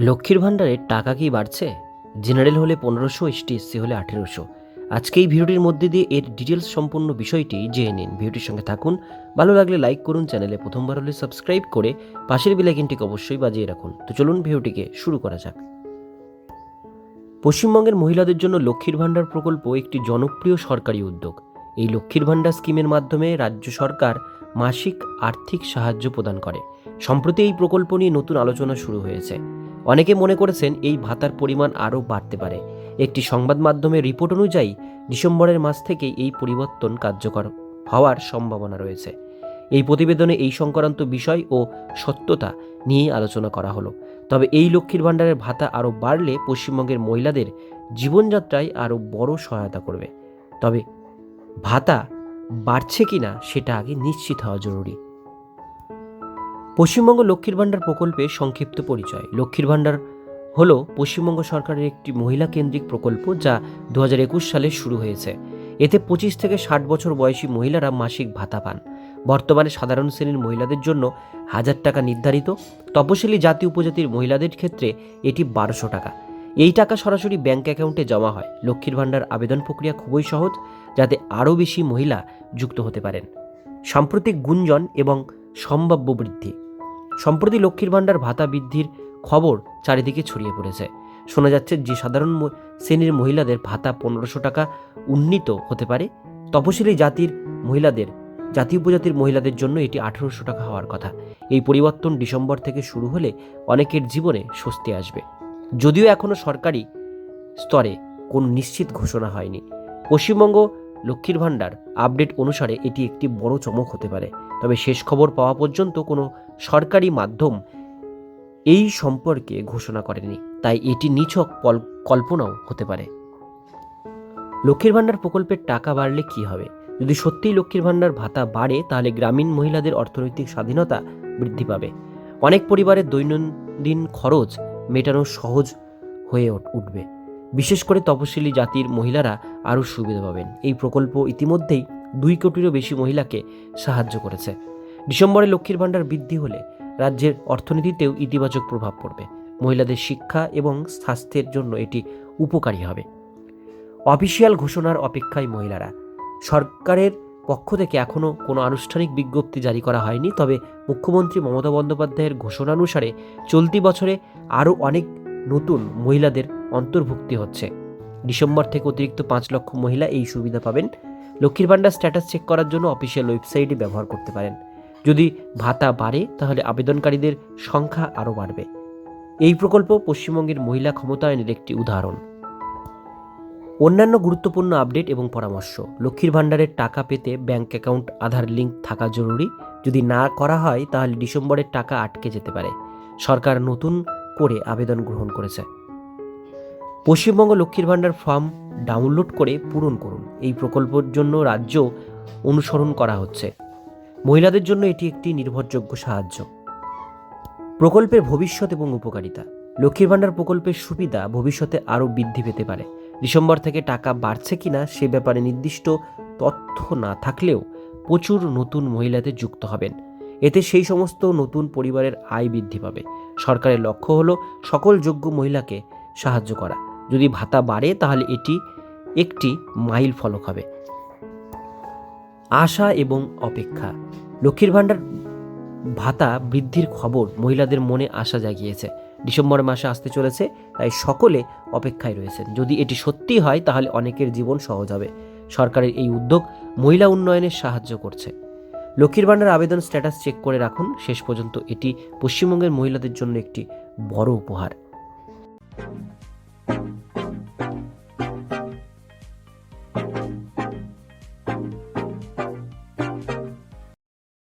লক্ষ্মীর ভাণ্ডারের টাকা কি বাড়ছে? জেনারেল হলে পনেরোশো, এসটি, এসসি হলে আঠেরোশো। আজকে এই ভিডিওটির মধ্যে দিয়ে এর ডিটেলস সম্পূর্ণ বিষয়টি জেনে নিন। ভিডিওটির সঙ্গে থাকুন। ভালো লাগলে লাইক করুন, চ্যানেলে প্রথমবার হলে সাবস্ক্রাইব করে পাশের বেলাইকিনটিকে অবশ্যই বাজিয়ে রাখুন। তো চলুন ভিডিওটিকে শুরু করা যাক। পশ্চিমবঙ্গের মহিলাদের জন্য লক্ষ্মীর ভাণ্ডার প্রকল্প একটি জনপ্রিয় সরকারি উদ্যোগ। এই লক্ষ্মীর ভাণ্ডার স্কিমের মাধ্যমে রাজ্য সরকার মাসিক আর্থিক সাহায্য প্রদান করে। সম্প্রতি এই প্রকল্প নিয়ে নতুন আলোচনা শুরু হয়েছে। অনেকে মনে করেছেন এই ভাতার পরিমাণ আরও বাড়তে পারে। একটি সংবাদ মাধ্যমের রিপোর্ট অনুযায়ী, ডিসেম্বরের মাস থেকে এই পরিবর্তন কার্যকর হওয়ার সম্ভাবনা রয়েছে। এই প্রতিবেদনে এই সংক্রান্ত বিষয় ও সত্যতা নিয়ে আলোচনা করা হলো। তবে এই লক্ষ্মীর ভাণ্ডারের ভাতা আরও বাড়লে পশ্চিমবঙ্গের মহিলাদের জীবনযাত্রায় আরও বড় সহায়তা করবে। তবে ভাতা বাড়ছে কিনা সেটা আগে নিশ্চিত হওয়া জরুরি। পশ্চিমবঙ্গ লক্ষ্মীর ভাণ্ডার প্রকল্পে সংক্ষিপ্ত পরিচয়। লক্ষ্মীর ভাণ্ডার হলো পশ্চিমবঙ্গ সরকারের একটি মহিলা কেন্দ্রিক প্রকল্প যা দু হাজার একুশ সালে শুরু হয়েছে। এতে পঁচিশ থেকে ষাট বছর বয়সী মহিলারা মাসিক ভাতা পান। বর্তমানে সাধারণ শ্রেণির মহিলাদের জন্য হাজার টাকা নির্ধারিত। তপশিলি জাতি উপজাতির মহিলাদের ক্ষেত্রে এটি বারোশো টাকা। এই টাকা সরাসরি ব্যাংক অ্যাকাউন্টে জমা হয়। লক্ষ্মীর ভাণ্ডার আবেদন প্রক্রিয়া খুবই সহজ, যাতে আরও বেশি মহিলা যুক্ত হতে পারেন। সাম্প্রতিক গুঞ্জন এবং সম্ভাব্য বৃদ্ধি। সম্প্রতি লক্ষ্মীর ভাণ্ডার ভাতা বৃদ্ধির খবর চারিদিকে ছড়িয়ে পড়েছে। শোনা যাচ্ছে যে সাধারণ শ্রেণির মহিলাদের ভাতা পনেরোশো টাকা উন্নীত হতে পারে। তপশিলি জাতির মহিলাদের, জাতি উপজাতির মহিলাদের জন্য এটি আঠেরোশো টাকা হওয়ার কথা। এই পরিবর্তন ডিসেম্বর থেকে শুরু হলে অনেকের জীবনে স্বস্তি আসবে। যদিও এখনও সরকারি স্তরে কোনো নিশ্চিত ঘোষণা হয়নি। পশ্চিমবঙ্গ লক্ষ্মীর ভাণ্ডার আপডেট অনুসারে এটি একটি বড় চমক হতে পারে। তবে শেষ খবর পাওয়া পর্যন্ত কোনো সরকারি মাধ্যম এই সম্পর্কে ঘোষণা করেনি, তাই এটি নিছক কল্পনাও হতে পারে। লক্ষ্মীর ভাণ্ডার প্রকল্পের টাকা বাড়লে কি হবে? যদি সত্যিই লক্ষ্মীর ভাণ্ডার ভাতা বাড়ে, তাহলে গ্রামীণ মহিলাদের অর্থনৈতিক স্বাধীনতা বৃদ্ধি পাবে। অনেক পরিবারের দৈনন্দিন খরচ মেটানো সহজ হয়ে উঠবে। বিশেষ করে তপশিলি জাতির মহিলারা আরও সুবিধা পাবেন। এই প্রকল্প ইতিমধ্যেই দুই কোটিরও বেশি মহিলাকে সাহায্য করেছে। ডিসেম্বরে লক্ষ্মীর ভাণ্ডার বৃদ্ধি হলে রাজ্যের অর্থনীতিতেও ইতিবাচক প্রভাব পড়বে। মহিলাদের শিক্ষা এবং স্বাস্থ্যের জন্য এটি উপকারী হবে। অফিসিয়াল ঘোষণার অপেক্ষায় মহিলারা। সরকারের পক্ষ থেকে এখনও কোনো আনুষ্ঠানিক বিজ্ঞপ্তি জারি করা হয়নি, তবে মুখ্যমন্ত্রী মমতা বন্দ্যোপাধ্যায়ের ঘোষণানুসারে চলতি বছরে আরও অনেক নতুন মহিলাদের অন্তর্ভুক্তি হচ্ছে। ডিসেম্বর থেকে অতিরিক্ত পাঁচ লক্ষ মহিলা এই সুবিধা পাবেন। লক্ষ্মীর ভাণ্ডার স্ট্যাটাস চেক করার জন্য অফিসিয়াল ওয়েবসাইটে ব্যবহার করতে পারেন। যদি ভাতা বাড়ে, তাহলে আবেদনকারীদের সংখ্যা আরও বাড়বে। এই প্রকল্প পশ্চিমবঙ্গের মহিলা ক্ষমতায়নের একটি উদাহরণ। অন্যান্য গুরুত্বপূর্ণ আপডেট এবং পরামর্শ। লক্ষ্মীর ভাণ্ডারের টাকা পেতে ব্যাংক অ্যাকাউন্ট, আধার লিঙ্ক থাকা জরুরি। যদি না করা হয়, তাহলে ডিসেম্বরের টাকা আটকে যেতে পারে। সরকার নতুন করে আবেদন গ্রহণ করেছে। পশ্চিমবঙ্গ লক্ষ্মীর ভাণ্ডার ফর্ম ডাউনলোড করে পূরণ করুন। এই প্রকল্পের জন্য রাজ্য অনুসরণ করা হচ্ছে। মহিলাদের জন্য এটি একটি নির্ভরযোগ্য সাহায্য। প্রকল্পের ভবিষ্যৎ এবং উপকারিতা। লক্ষ্মীর ভাণ্ডার প্রকল্পের সুবিধা ভবিষ্যতে আরও বৃদ্ধি পেতে পারে। ডিসেম্বর থেকে টাকা বাড়ছে কিনা সে ব্যাপারে নির্দিষ্ট তথ্য না থাকলেও প্রচুর নতুন মহিলাদের যুক্ত হবেন। এতে সেই সমস্ত নতুন পরিবারের আয় বৃদ্ধি পাবে। সরকারের লক্ষ্য হলো সকল যোগ্য মহিলাকে সাহায্য করা। যদি ভাতা বাড়ে, তাহলে এটি একটি মাইল ফলক হবে। আশা এবং অপেক্ষা। লক্ষ্মীর ভাণ্ডার ভাতা বৃদ্ধির খবর মহিলাদের মনে আশা জাগিয়েছে। ডিসেম্বর মাসে আসতে চলেছে, তাই সকলে অপেক্ষায় রয়েছেন। যদি এটি সত্যি হয়, তাহলে অনেকের জীবন সহজ হবে। সরকারের এই উদ্যোগ মহিলা উন্নয়নে সাহায্য করছে। লক্ষ্মীর ভাণ্ডার আবেদন স্ট্যাটাস চেক করে রাখুন। শেষ পর্যন্ত এটি পশ্চিমবঙ্গের মহিলাদের জন্য একটি বড় উপহার।